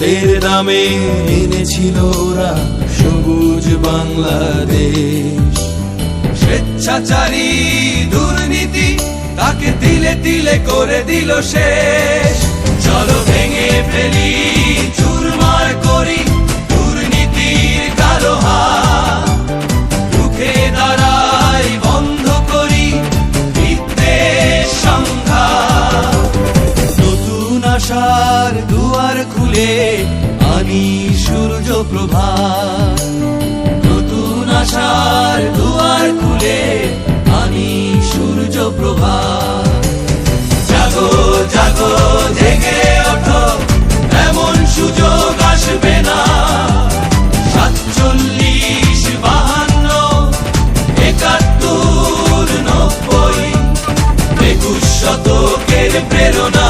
রক্তের দামে এনেছিল ওরা সবুজ বাংলাদেশ। স্বেচ্ছাচারী দুর্নীতি তাকে তিলে তিলে করে দিল শেষ। চলো ভেঙে আশার দুয়ার খুলে আনি সূর্য প্রভা। নতুন আশার দুয়ার খুলে আনি সূর্য প্রভা। জাগো জাগো, জেগে ওঠো, এমন সুযোগ আসবে না। সাতচল্লিশ, বাহান্ন, একাত্তর, নব্বই, একুশ শতকের প্রেরণা।